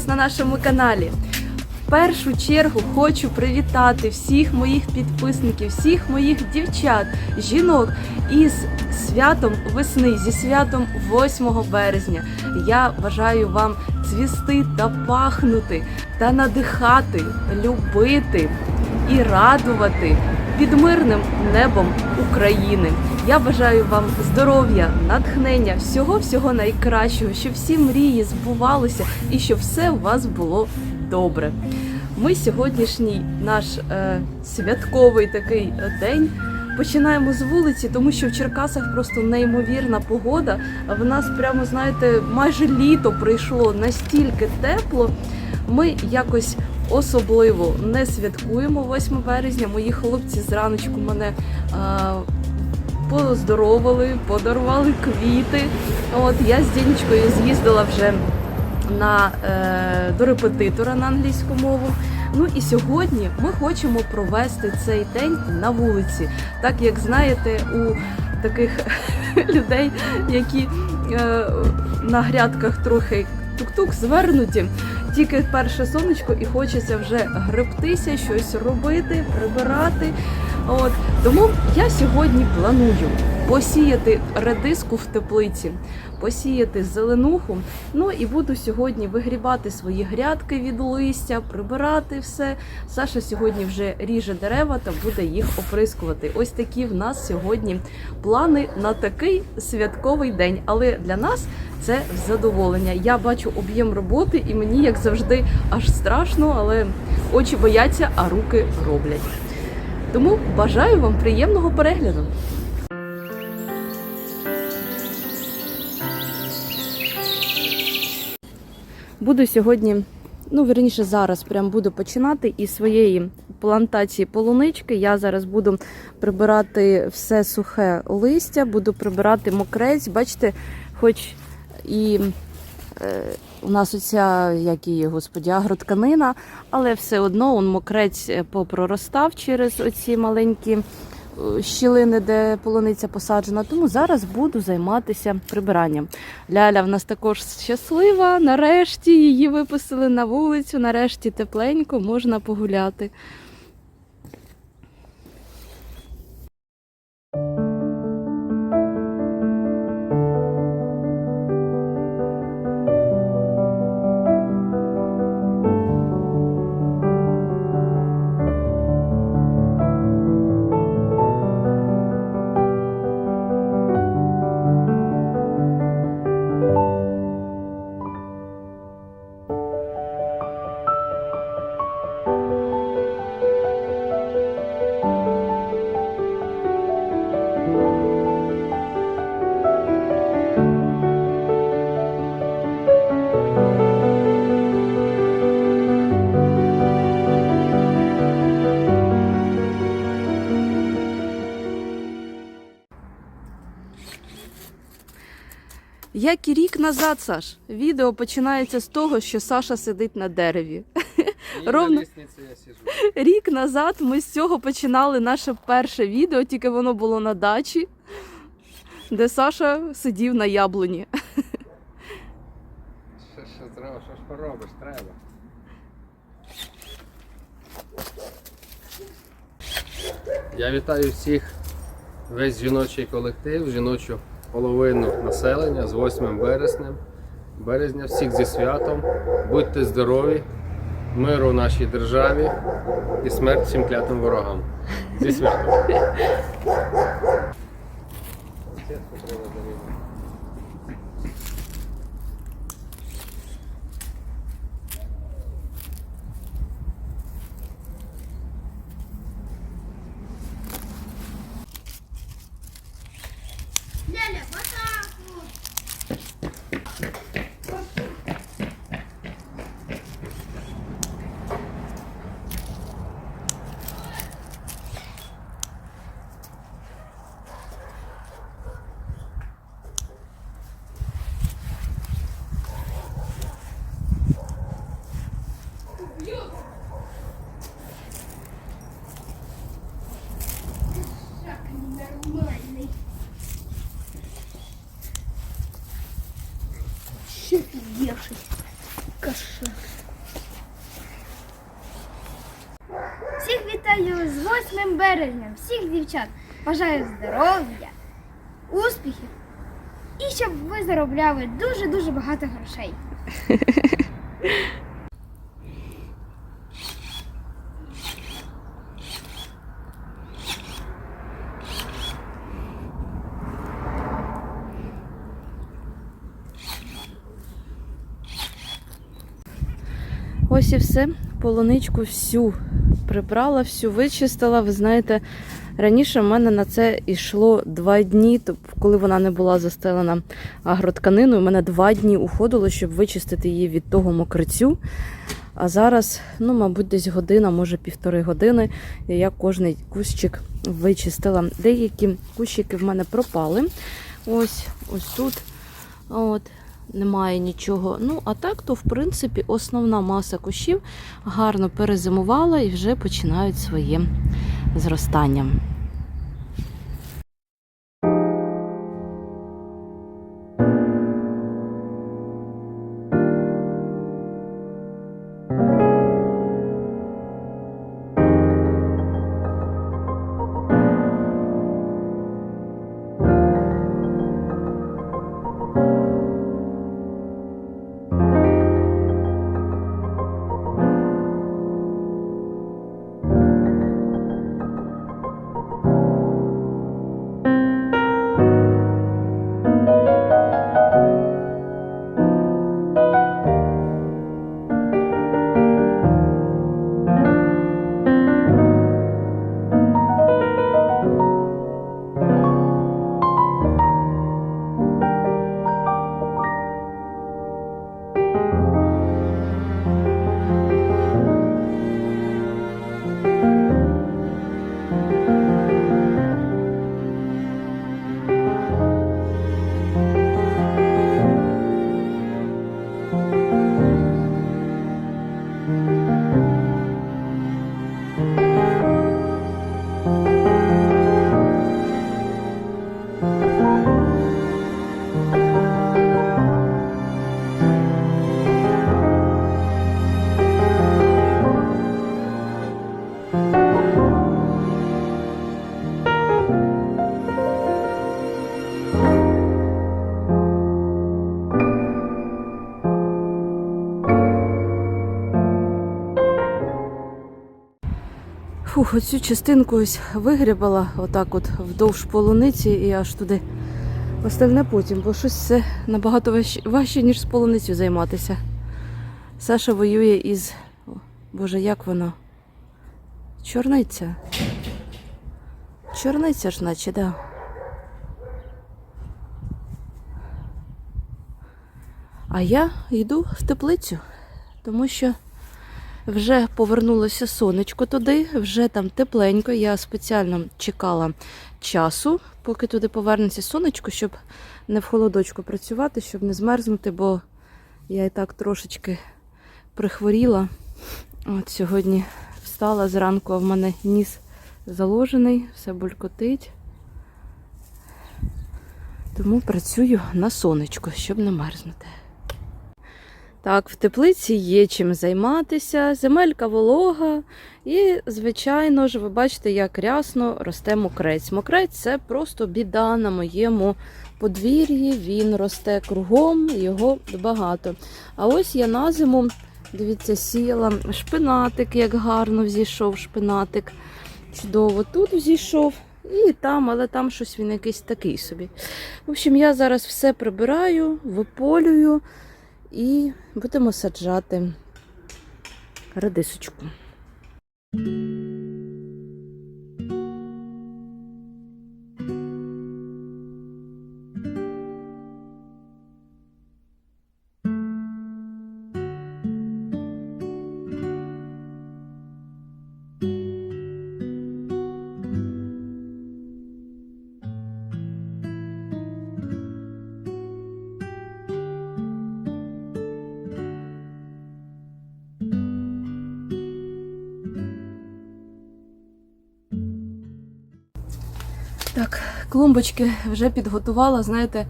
Вас на нашому каналі. В першу чергу хочу привітати всіх моїх підписників, всіх моїх дівчат, жінок із святом весни, зі святом 8 березня. Я бажаю вам цвісти та пахнути, та надихати, любити і радувати під мирним небом України. Я бажаю вам здоров'я, натхнення, всього всього найкращого, щоб всі мрії збувалися і щоб все у вас було добре. Ми сьогоднішній наш е, святковий такий е, день починаємо з вулиці, тому що в Черкасах просто неймовірна погода. В нас прямо знаєте, майже літо прийшло настільки тепло. Ми якось особливо не святкуємо 8 березня. Мої хлопці зраночку мене е, поздоровили, подарували квіти. От я з Дінечкою з'їздила вже на, е, до репетитора на англійську мову. Ну і сьогодні ми хочемо провести цей день на вулиці. Так як знаєте, у таких людей, які е, на грядках трохи тук-тук звернуті, тільки перше сонечко і хочеться вже гребтися, щось робити, прибирати. От тому я сьогодні планую посіяти редиску в теплиці, посіяти зеленуху. Ну і буду сьогодні вигрібати свої грядки від листя, прибирати все. Саша сьогодні вже ріже дерева та буде їх оприскувати. Ось такі в нас сьогодні плани на такий святковий день. Але для нас це задоволення. Я бачу об'єм роботи, і мені, як завжди, аж страшно, але очі бояться, а руки роблять. Тому бажаю вам приємного перегляду. Буду сьогодні, ну верніше зараз, прям буду починати із своєї плантації полунички. Я зараз буду прибирати все сухе листя, буду прибирати мокрець. Бачите, хоч і е, у нас оця, як її, господі, агротканина, але все одно он мокрець е, попроростав через оці маленькі щілини, де полуниця посаджена. Тому зараз буду займатися прибиранням. Ляля в нас також щаслива. Нарешті її випустили на вулицю. Нарешті тепленько можна погуляти. Як і рік назад, Саш, відео починається з того, що Саша сидить на дереві. Ровно. на я сижу. Рік назад ми з цього починали наше перше відео, тільки воно було на дачі, де Саша сидів на яблуні. Що, що треба, що ж поробиш, треба. Я вітаю всіх, весь жіночий колектив, жіночу половину населення з 8 березня. Березня, всіх зі святом. Будьте здорові, миру нашій державі і смерть всім клятим ворогам. Зі святом. вітаю з 8 березня. Всіх дівчат. Бажаю здоров'я, успіхів і щоб ви заробляли дуже-дуже багато грошей. Ось і все. Полуничку всю прибрала, всю вичистила. Ви знаєте, раніше в мене на це йшло два дні, тобто, коли вона не була застелена агротканиною, у мене два дні уходило, щоб вичистити її від того мокрицю. А зараз, ну, мабуть, десь година, може півтори години. Я кожний кущик вичистила. Деякі кущики в мене пропали. Ось, ось тут. От, немає нічого. Ну, а так, то, в принципі, основна маса кущів гарно перезимувала і вже починають своє зростання. Оцю частинку ось вигрібала отак от вдовж полуниці і аж туди. Остальне потім, бо щось це набагато важче, ніж з полуницею займатися. Саша воює із. Боже, як воно? Чорниця. Чорниця ж, наче, да. А я йду в теплицю, тому що вже повернулося сонечко туди, вже там тепленько. Я спеціально чекала часу, поки туди повернеться сонечко, щоб не в холодочку працювати, щоб не змерзнути, бо я і так трошечки прихворіла. От сьогодні встала зранку, а в мене ніс заложений, все булькотить. Тому працюю на сонечку, щоб не мерзнути. Так, в теплиці є чим займатися, земелька волога, і, звичайно ж, ви бачите, як рясно росте мокрець. Мокрець це просто біда на моєму подвір'ї. Він росте кругом, його багато. А ось я на зиму, дивіться, сіяла шпинатик, як гарно взійшов шпинатик. Чудово тут взійшов. І там, але там щось він якийсь такий собі. В общем, я зараз все прибираю, виполюю і будемо саджати редисочку. Так, клумбочки вже підготувала. Знаєте,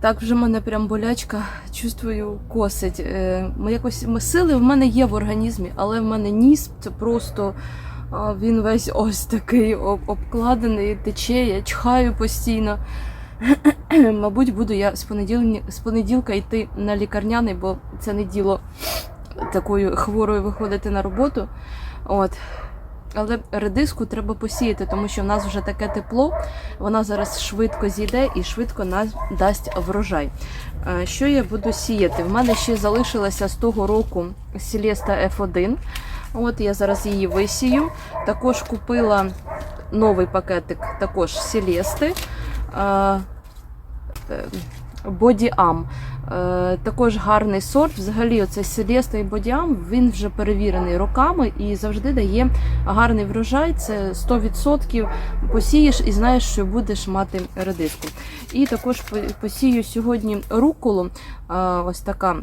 Так вже мене прям болячка, чувствую, косить. Е, Ми якось ми сили в мене є в організмі, але в мене ніс це просто він весь ось такий об- обкладений, тече, я чхаю постійно. Мабуть, буду я з понеділка, з понеділка йти на лікарняний, бо це не діло такою хворою виходити на роботу. От. Але редиску треба посіяти, тому що в нас вже таке тепло, вона зараз швидко зійде і швидко нас дасть врожай. Е, Що я буду сіяти? В мене ще залишилася з того року Сілеста F1. От я зараз її висію. Також купила новий пакетик також Сілести. Бодіам. Е, Також гарний сорт. Взагалі, оцей Селеста і Бодіам він вже перевірений роками і завжди дає гарний врожай. Це 100% посієш і знаєш, що будеш мати редиску. І також посію сьогодні руколу. е, Ось така.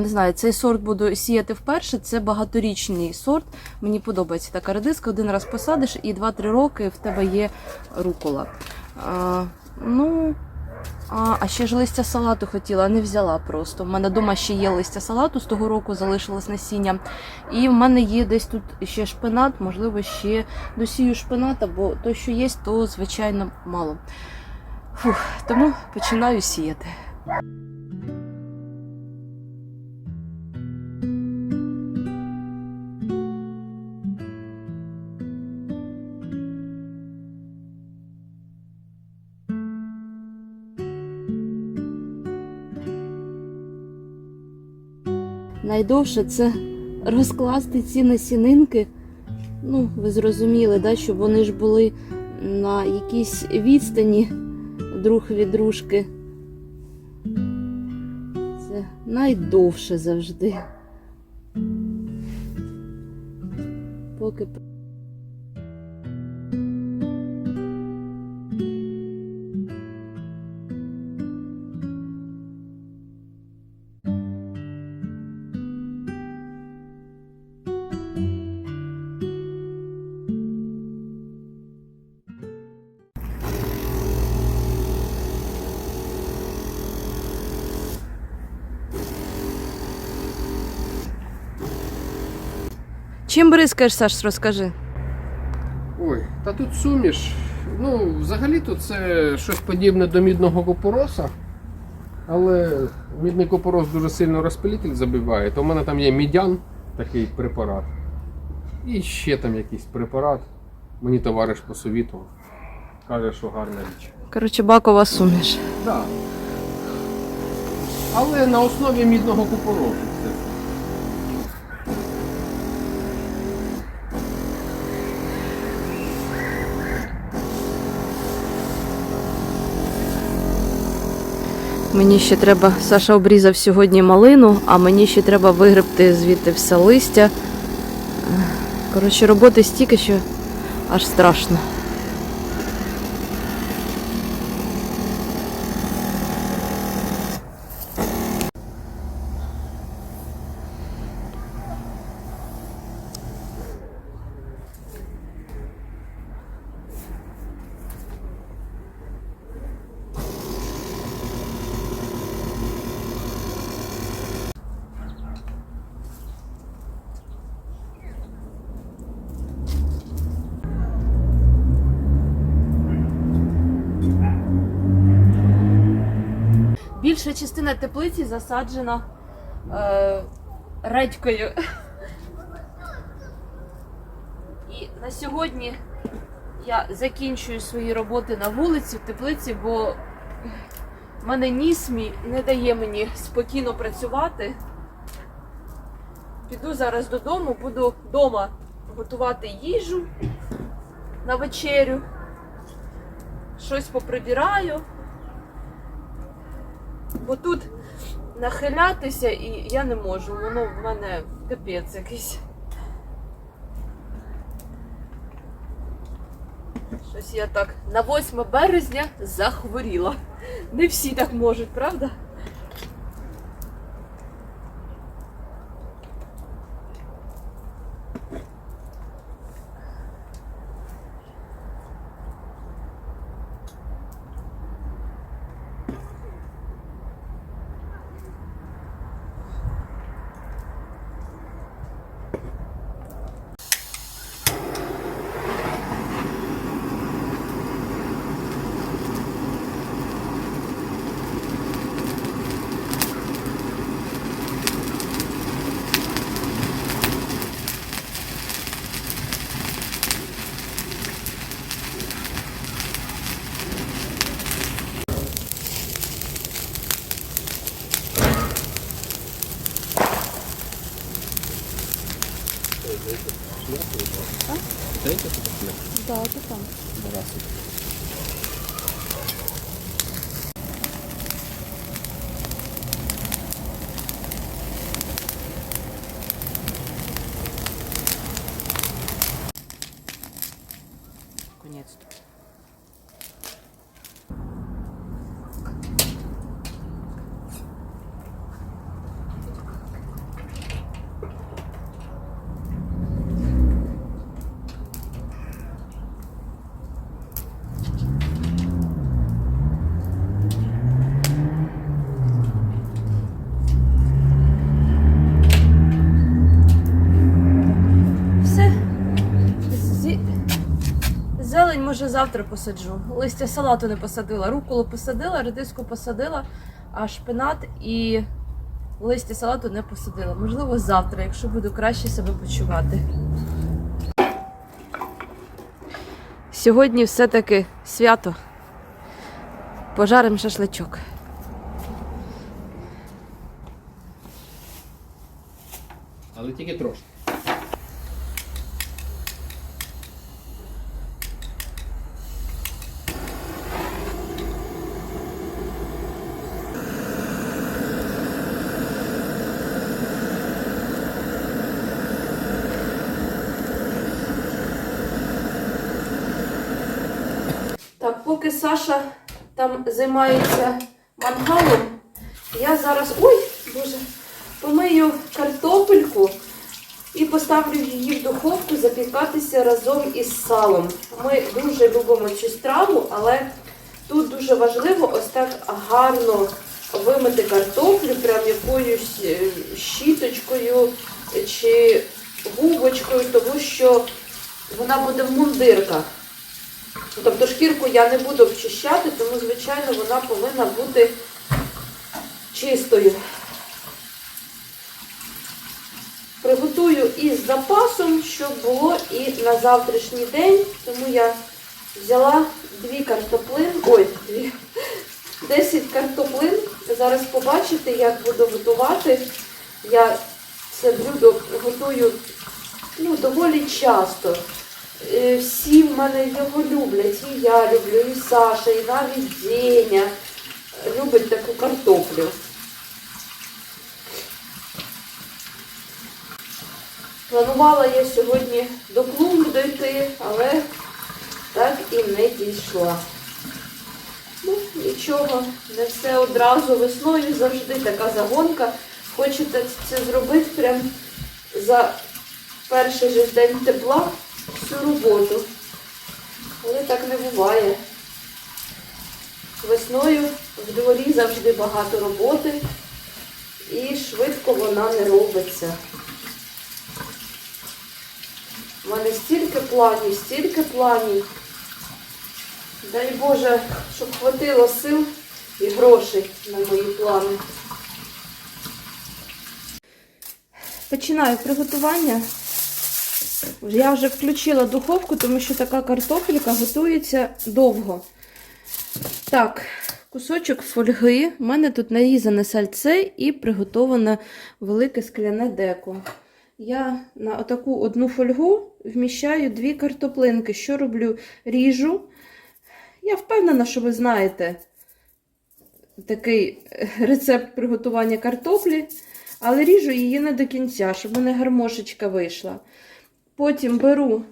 Не знаю, цей сорт буду сіяти вперше. Це багаторічний сорт. Мені подобається така редиска. Один раз посадиш, і 2-3 роки в тебе є рукола. А, ну, а, а ще ж листя салату хотіла, не взяла просто. У мене вдома ще є листя салату, з того року залишилось насіння. І в мене є десь тут ще шпинат, можливо, ще досію шпината, бо то, що є, то звичайно мало. Фух, тому починаю сіяти. Найдовше це розкласти ці насінинки. Ну, ви зрозуміли, да, щоб вони ж були на якійсь відстані друг від дружки. Це найдовше завжди. Поки Чим бризкаєш, Саш, розкажи. Ой, та тут суміш. Ну, взагалі-то це щось подібне до мідного купороса. Але мідний купорос дуже сильно розпилитель забиває, то в мене там є мідян, такий препарат. І ще там якийсь препарат. Мені товариш посовітував. Каже, що гарна річ. Коротше, бакова суміш. Так. Але на основі мідного купоросу. Це. Мені ще треба. Саша обрізав сьогодні малину, а мені ще треба вигребти звідти все листя. Коротше, роботи стільки, що аж страшно. Більша частина теплиці засаджена е, редькою. І на сьогодні я закінчую свої роботи на вулиці в теплиці, бо в мене ніс мій не дає мені спокійно працювати. Піду зараз додому, буду вдома готувати їжу на вечерю. Щось поприбираю. Бо тут нахилятися і я не можу. Воно в мене капець якийсь. Щось я так на 8 березня захворіла. Не всі так можуть, правда? Да, это там. Конец-то. Все. Зі... Зелень може завтра посаджу. Листя салату не посадила. Руколу посадила, редиску посадила, а шпинат і листя салату не посадила. Можливо, завтра, якщо буду краще себе почувати. Сьогодні все-таки свято. Пожарим шашличок. Але тільки трошки. Так, поки Саша там займається мангалом, я зараз. Ой, боже, помию картопельку і поставлю її в духовку запікатися разом із салом. Ми дуже любимо цю страву, але тут дуже важливо ось так гарно вимити картоплю, прям якоюсь е, щіточкою чи губочкою, тому що вона буде в мундирках. Тобто шкірку я не буду обчищати, тому, звичайно, вона повинна бути чистою. Приготую із запасом, щоб було і на завтрашній день. Тому я взяла дві картоплин, ой, дві, 10 картоплин. Зараз побачите, як буду готувати. Я це блюдо готую ну, доволі часто. Е, Всі в мене його люблять. І я люблю, і Саша, і навіть Деня любить таку картоплю. Планувала я сьогодні до клумби дойти, але так і не дійшла. Ну, нічого, не все одразу весною завжди така загонка. Хочете це зробити прям за перший же день тепла всю роботу. Але так не буває. Весною в дворі завжди багато роботи і швидко вона не робиться. У мене стільки планів, стільки планів. Дай Боже, щоб хватило сил і грошей на мої плани. Починаю приготування. Я вже включила духовку, тому що така картопелька готується довго. Так, кусочок фольги. У мене тут нарізане сальце і приготоване велике скляне деко. Я на отаку одну фольгу вміщаю дві картоплинки. Що роблю? Ріжу. Я впевнена, що ви знаєте такий рецепт приготування картоплі, але ріжу її не до кінця, щоб мене гармошечка вийшла. Потім беру,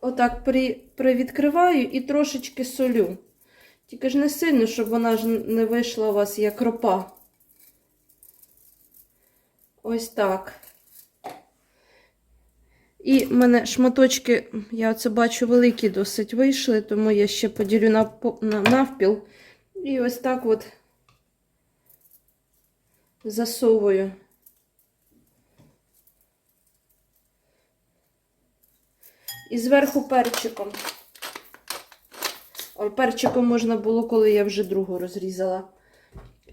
отак при, привідкриваю і трошечки солю. Тільки ж не сильно, щоб вона ж не вийшла у вас як ропа. Ось так. І в мене шматочки, я це бачу, великі досить вийшли, тому я ще поділю на навпіл. І ось так от засовую. І зверху перчиком. Ой, перчиком можна було, коли я вже другу розрізала.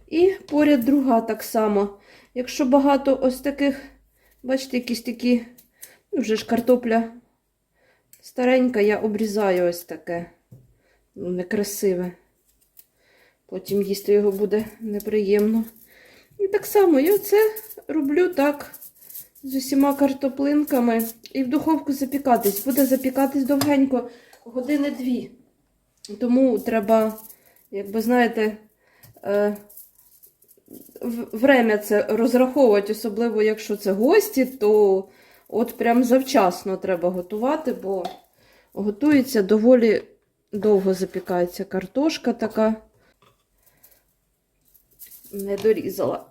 І поряд друга так само. Якщо багато ось таких, бачите, якісь такі, ну, вже ж картопля старенька, я обрізаю ось таке. Ну, некрасиве. Потім їсти його буде неприємно. І так само я це роблю так з усіма картоплинками і в духовку запікатись. Буде запікатись довгенько, години дві. Тому треба, як би знаєте, е, время це розраховувати, особливо якщо це гості, то от прям завчасно треба готувати, бо готується доволі довго запікається картошка така. Не дорізала.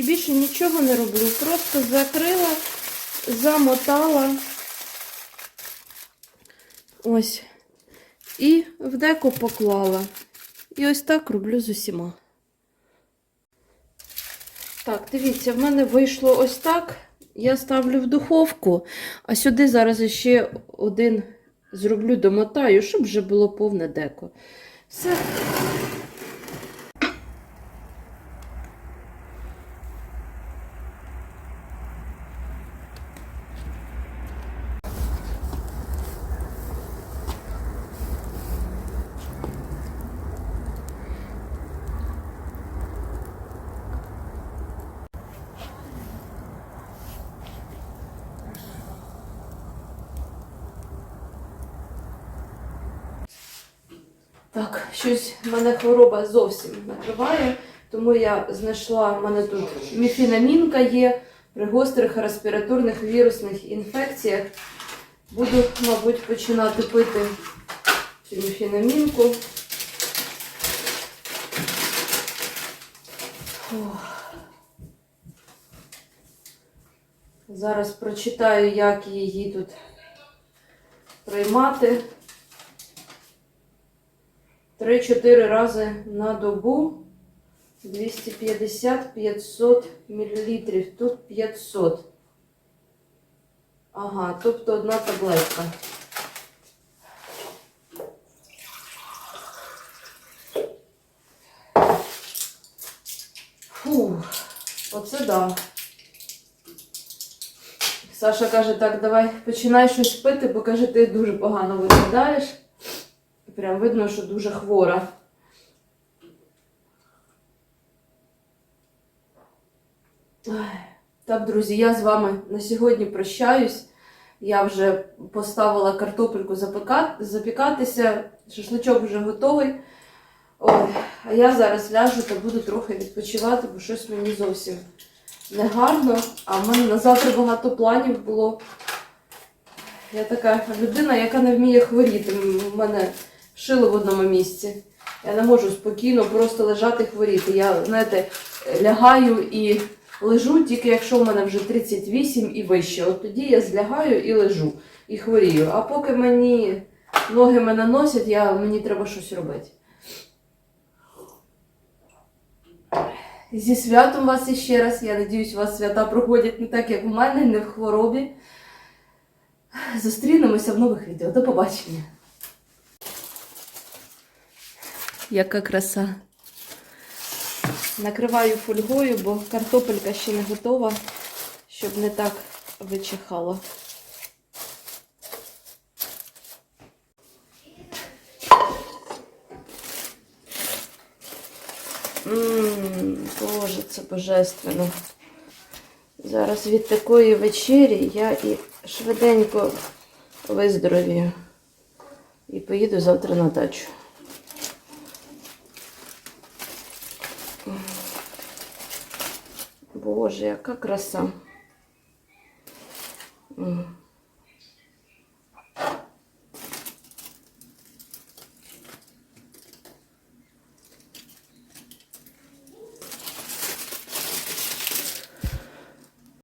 І більше нічого не роблю. Просто закрила, замотала. Ось. І в деко поклала. І ось так роблю з усіма. Так, дивіться, в мене вийшло ось так. Я ставлю в духовку, а сюди зараз ще один зроблю, домотаю, щоб вже було повне деко. Все. Так, щось в мене хвороба зовсім накриває, тому я знайшла, в мене тут міфінамінка є при гострих респіраторних вірусних інфекціях. Буду, мабуть, починати пити цю міфінамінку. Зараз прочитаю, як її тут приймати. 3-4 рази на добу 250-500 мл. Тут 500. Ага, тобто одна таблетка. Фу, оце да. Саша каже, так, давай починай щось пити, бо каже, ти дуже погано виглядаєш. Прям видно, що дуже хвора. Так, друзі, я з вами на сьогодні прощаюсь. Я вже поставила картопельку запікатися, шашличок вже готовий. Ой, а я зараз ляжу та буду трохи відпочивати, бо щось мені зовсім не гарно. А в мене на завтра багато планів було. Я така людина, яка не вміє хворіти. У мене шило в одному місці. Я не можу спокійно просто лежати хворіти. Я, знаєте, лягаю і лежу, тільки якщо в мене вже 38 і вище. От тоді я злягаю і лежу, і хворію. А поки мені ноги мене носять, я, мені треба щось робити. Зі святом вас іще раз. Я надіюсь, у вас свята проходять не так, як у мене, не в хворобі. Зустрінемося в нових відео. До побачення. Яка краса. Накриваю фольгою, бо картопелька ще не готова, щоб не так вичихало. Боже, це божественно. Зараз від такої вечері я і швиденько виздоровію. І поїду завтра на дачу. Боже, яка краса.